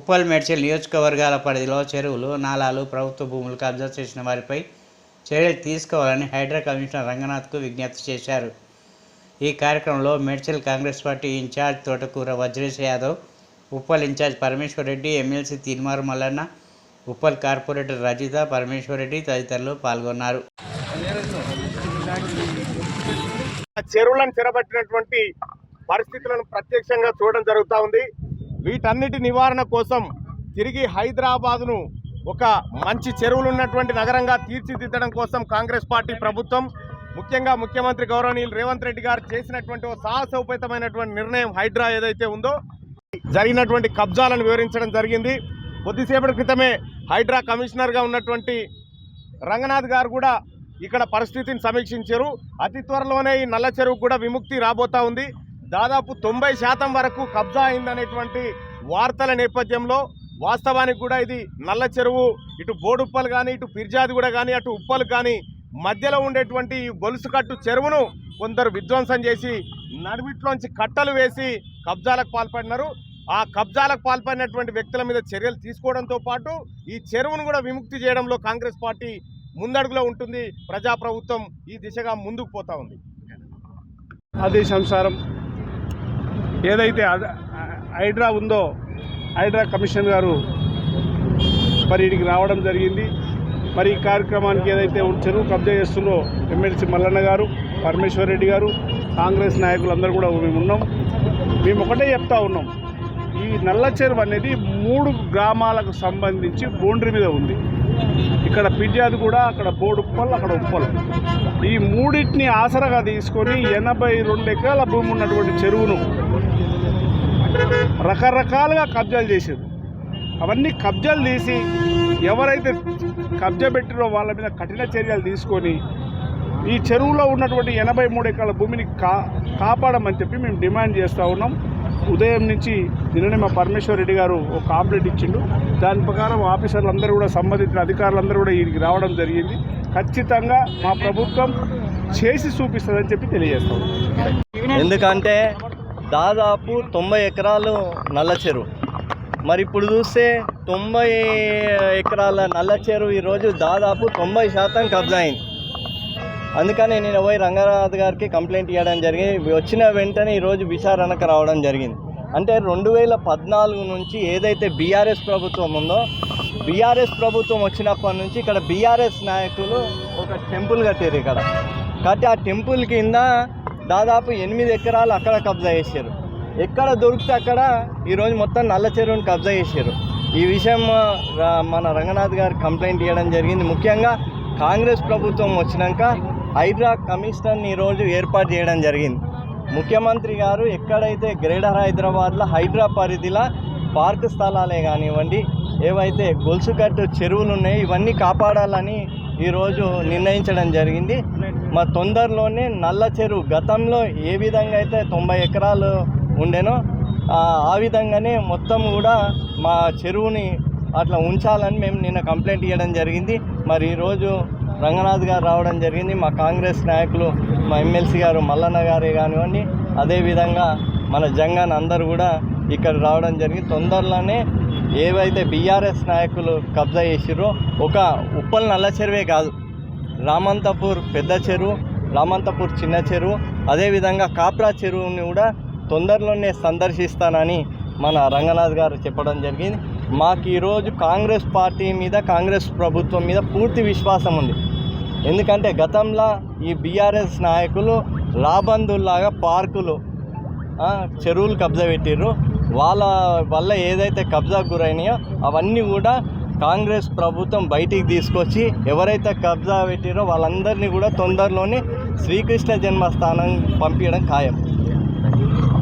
ఉప్పల్ మేడ్చల్ నియోజకవర్గాల పరిధిలో చెరువులు నాలాలు ప్రభుత్వ భూములు కబ్జా చేసిన వారిపై చర్యలు తీసుకోవాలని హైడ్రా కమిషనర్ రంగనాథ్కు విజ్ఞప్తి చేశారు. ఈ కార్యక్రమంలో Medchal Congress party in-charge Thotakura Vajresh Yadav Uppal in-charge Parameshwar Reddy MLC Teenmar Mallanna Uppal corporator Rajitha Parameshwar Reddy తదితరులు పాల్గొన్నారు. చెరువులను చెరబట్టినటువంటి పరిస్థితులను ప్రత్యక్షంగా చూడడం జరుగుతూ ఉంది. వీటన్నిటి నివారణ కోసం తిరిగి హైదరాబాదును ఒక మంచి చెరువులు ఉన్నటువంటి నగరంగా తీర్చిదిద్దడం కోసం కాంగ్రెస్ పార్టీ ప్రభుత్వం ముఖ్యంగా ముఖ్యమంత్రి గౌరవనీయులు రేవంత్ రెడ్డి గారు చేసినటువంటి ఓ సాహసోపేతమైనటువంటి నిర్ణయం హైడ్రా ఏదైతే ఉందో జరిగినటువంటి కబ్జాలను వివరించడం జరిగింది. కొద్దిసేపటి క్రితమే హైడ్రా కమిషనర్గా ఉన్నటువంటి రంగనాథ్ గారు కూడా ఇక్కడ పరిస్థితిని సమీక్షించారు. అతి త్వరలోనే ఈ నల్ల చెరువు కూడా విముక్తి రాబోతా ఉంది. దాదాపు తొంభై శాతం వరకు కబ్జా అయిందనేటువంటి వార్తల నేపథ్యంలో వాస్తవానికి కూడా ఇది నల్ల చెరువు ఇటు బోడుప్పలు కానీ ఇటు పిర్జాది కూడా కానీ అటు ఉప్పలు కానీ మధ్యలో ఉండేటువంటి ఈ గొలుసు కట్టు చెరువును కొందరు విధ్వంసం చేసి నడిమిట్లోంచి కట్టలు వేసి కబ్జాలకు పాల్పడినారు. ఆ కబ్జాలకు పాల్పడినటువంటి వ్యక్తుల మీద చర్యలు తీసుకోవడంతో పాటు ఈ చెరువును కూడా విముక్తి చేయడంలో కాంగ్రెస్ పార్టీ ముందడుగులో ఉంటుంది. ప్రజాప్రభుత్వం ఈ దిశగా ముందుకు పోతా ఉంది. సంసారం ఏదైతే హైడ్రా ఉందో హైడ్రా కమిషన్ గారు మరి ఇక్కడికి రావడం జరిగింది. మరి ఈ కార్యక్రమానికి ఏదైతే చెరువు కబ్జా చేస్తుందో ఎమ్మెల్సీ మల్లన్న గారు పరమేశ్వర్ రెడ్డి గారు కాంగ్రెస్ నాయకులందరూ కూడా మేము ఉన్నాం. మేము ఒకటే చెప్తా ఉన్నాం. ఈ నల్ల చెరువు అనేది మూడు గ్రామాలకు సంబంధించి బౌండరీ మీద ఉంది. ఇక్కడ పిజ్జాది కూడా అక్కడ బోర్డు ఉప్పలు అక్కడ ఉప్పల్. ఈ మూడింటిని ఆసరాగా తీసుకొని ఎనభై రెండు ఎకరాల భూమి ఉన్నటువంటి చెరువును రకరకాలుగా కబ్జాలు చేసేది అవన్నీ కబ్జాలు తీసి ఎవరైతే కబ్జా పెట్టినో వాళ్ళ మీద కఠిన చర్యలు తీసుకొని ఈ చెరువులో ఉన్నటువంటి ఎనభై మూడు ఎకరాల భూమిని కా కాపాడమని చెప్పి మేము డిమాండ్ చేస్తూ ఉన్నాం. ఉదయం నుంచి నిన్ననే మా పరమేశ్వర్ రెడ్డి గారు ఒక కాంప్లైంట్ ఇచ్చిండు. దాని ప్రకారం ఆఫీసర్లు అందరూ కూడా సంబంధించిన అధికారులందరూ కూడా వీరికి రావడం జరిగింది. ఖచ్చితంగా మా ప్రభుత్వం చేసి చూపిస్తుందని చెప్పి తెలియజేస్తాం ఎందుకంటే దాదాపు తొంభై ఎకరాలు నల్ల చెరువు. మరి ఇప్పుడు చూస్తే తొంభై ఎకరాల నల్ల చెరువు ఈరోజు దాదాపు తొంభై శాతం కబ్జా అయింది. అందుకని నేను పోయి రంగనాథ్ గారికి కంప్లైంట్ ఇవ్వడం జరిగింది. వచ్చిన వెంటనే ఈరోజు విచారణకు రావడం జరిగింది. అంటే రెండు వేల పద్నాలుగు నుంచి ఏదైతే బీఆర్ఎస్ ప్రభుత్వం ఉందో బీఆర్ఎస్ ప్రభుత్వం వచ్చినప్పటి నుంచి ఇక్కడ బీఆర్ఎస్ నాయకులు ఒక టెంపుల్ కట్టారు ఇక్కడ. కట్టి ఆ టెంపుల్ కింద దాదాపు ఎనిమిది ఎకరాలు అక్కడ కబ్జా చేశారు ఎక్కడ దొరికితే అక్కడ ఈరోజు మొత్తం నల్ల చెరువుని కబ్జా చేశారు ఈ విషయం మన రంగనాథ్ గారు కంప్లైంట్ ఇవ్వడం జరిగింది. ముఖ్యంగా కాంగ్రెస్ ప్రభుత్వం వచ్చినాక హైడ్రా కమిషనర్ని ఈరోజు ఏర్పాటు చేయడం జరిగింది. ముఖ్యమంత్రి గారు ఎక్కడైతే గ్రేటర్ హైదరాబాద్లో హైడ్రా పరిధిలో పార్క్ స్థలాలే కానివ్వండి ఏవైతే గొలుసుకట్టు చెరువులు ఉన్నాయి ఇవన్నీ కాపాడాలని ఈరోజు నిర్ణయించడం జరిగింది. మా తొందరలోనే నల్ల చెరువు గతంలో ఏ విధంగా అయితే తొంభై ఎకరాలు ఉండేనో ఆ విధంగానే మొత్తం కూడా మా చెరువుని అట్లా ఉంచాలని మేము నిన్న కంప్లైంట్ ఇవ్వడం జరిగింది. మరి ఈరోజు రంగనాథ్ గారు రావడం జరిగింది. మా కాంగ్రెస్ నాయకులు మా ఎమ్మెల్సీ గారు మల్లన్న గారే కానివ్వండి అదేవిధంగా మన జంగాన్ అందరూ కూడా ఇక్కడ రావడం జరిగింది. తొందరలోనే ఏవైతే బీఆర్ఎస్ నాయకులు కబ్జా చేసిరో ఒక ఉప్పల్ నల్ల చెరువే కాదు. రామంతపూర్ పెద్ద చెరువు రామంతపూర్ చిన్న చెరువు అదేవిధంగా కాప్రా చెరువుని కూడా తొందరలోనే సందర్శిస్తానని మన రంగనాథ్ గారు చెప్పడం జరిగింది. మాకు ఈరోజు కాంగ్రెస్ పార్టీ మీద కాంగ్రెస్ ప్రభుత్వం మీద పూర్తి విశ్వాసం ఉంది. ఎందుకంటే గతంలో ఈ బీఆర్ఎస్ నాయకులు రాబందుల్లాగా పార్కులు చెరువులు కబ్జా పెట్టిర్రు. వాళ్ళ వల్ల ఏదైతే కబ్జాకు గురైనాయో అవన్నీ కూడా కాంగ్రెస్ ప్రభుత్వం బయటికి తీసుకొచ్చి ఎవరైతే కబ్జా పెట్టిరో వాళ్ళందరినీ కూడా తొందరలోనే శ్రీకృష్ణ జన్మస్థానం పంపించడం ఖాయం.